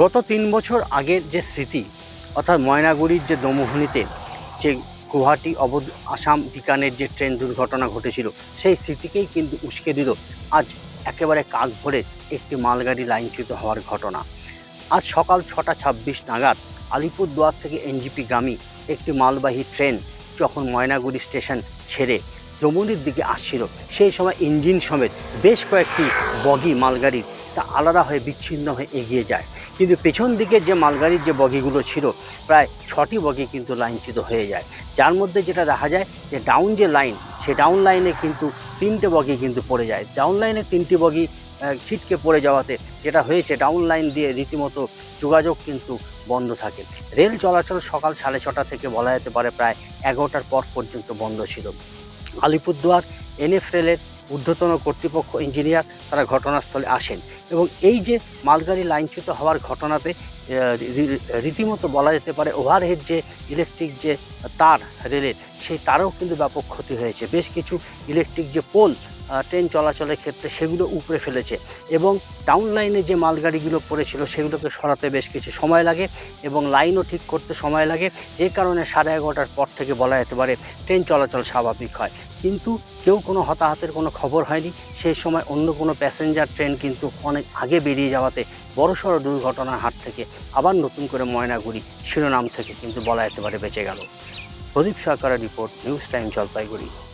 গত তিন বছর আগের যে স্মৃতি, অর্থাৎ ময়নাগুড়ির যে দমোহনীতে যে গুয়াহাটি অবধ আসাম বিকানের যে ট্রেন দুর্ঘটনা ঘটেছিল, সেই স্মৃতিকেই কিন্তু উস্কে দিল আজ একেবারে কাক ভরে একটি মালগাড়ি লাইনচ্যুত হওয়ার ঘটনা। আজ সকাল ছটা ছাব্বিশ নাগাদ আলিপুরদুয়ার থেকে এনজিপি গামী একটি মালবাহী ট্রেন যখন ময়নাগুড়ি স্টেশন ছেড়ে জমুনির দিকে আসছিল, সেই সময় ইঞ্জিন সমেত বেশ কয়েকটি বগি মালগাড়ির তা আলাদা হয়ে বিচ্ছিন্ন হয়ে এগিয়ে যায়। কিন্তু পেছন দিকে যে মালগাড়ির যে বগিগুলো ছিল, প্রায় ছটি বগি কিন্তু লাইনচ্যুত হয়ে যায়। যার মধ্যে যেটা দেখা যায় যে ডাউন যে লাইন সে ডাউন লাইনে কিন্তু তিনটে বগি কিন্তু পড়ে যায়। ডাউন লাইনে তিনটি বগি ছিটকে পড়ে যাওয়াতে যেটা হয়েছে ডাউন লাইন দিয়ে রীতিমতো যোগাযোগ কিন্তু বন্ধ থাকে। রেল চলাচল সকাল সাড়ে ছটা থেকে বলা যেতে পারে প্রায় এগারোটার পর পর্যন্ত বন্ধ ছিল। আলিপুরদুয়ার এনএফএলের ঊর্ধ্বতন কর্তৃপক্ষ ইঞ্জিনিয়ার তারা ঘটনাস্থলে আসেন। এবং এই যে মালগাড়ি লাইনচ্যুত হওয়ার ঘটনাতে রীতিমতো বলা যেতে পারে ওভারহেড যে ইলেকট্রিক যে তার রেলের সেই তারও কিন্তু ব্যাপক ক্ষতি হয়েছে। বেশ কিছু ইলেকট্রিক যে পোল ট্রেন চলাচলের ক্ষেত্রে সেগুলো উপড়ে ফেলেছে এবং ডাউন লাইনে যে মালগাড়িগুলো পড়েছিল সেগুলোকে সরাতে বেশ কিছু সময় লাগে এবং লাইনও ঠিক করতে সময় লাগে। যে কারণে সাড়ে এগারোটার পর থেকে বলা যেতে পারে ট্রেন চলাচল স্বাভাবিক হয়। কিন্তু কেউ কোনো হতাহতের কোনো খবর হয়নি। সেই সময় অন্য কোনো প্যাসেঞ্জার ট্রেন কিন্তু অনেক আগে বেরিয়ে যাওয়াতে বড়সড় দুর্ঘটনার হাত থেকে আবার নতুন করে ময়নাগুড়ি শিরোনাম থেকে কিন্তু বলা পারে বেঁচে গেল। প্রদীপ সরকারের রিপোর্ট, নিউজ টাইম, জলপাইগুড়ি।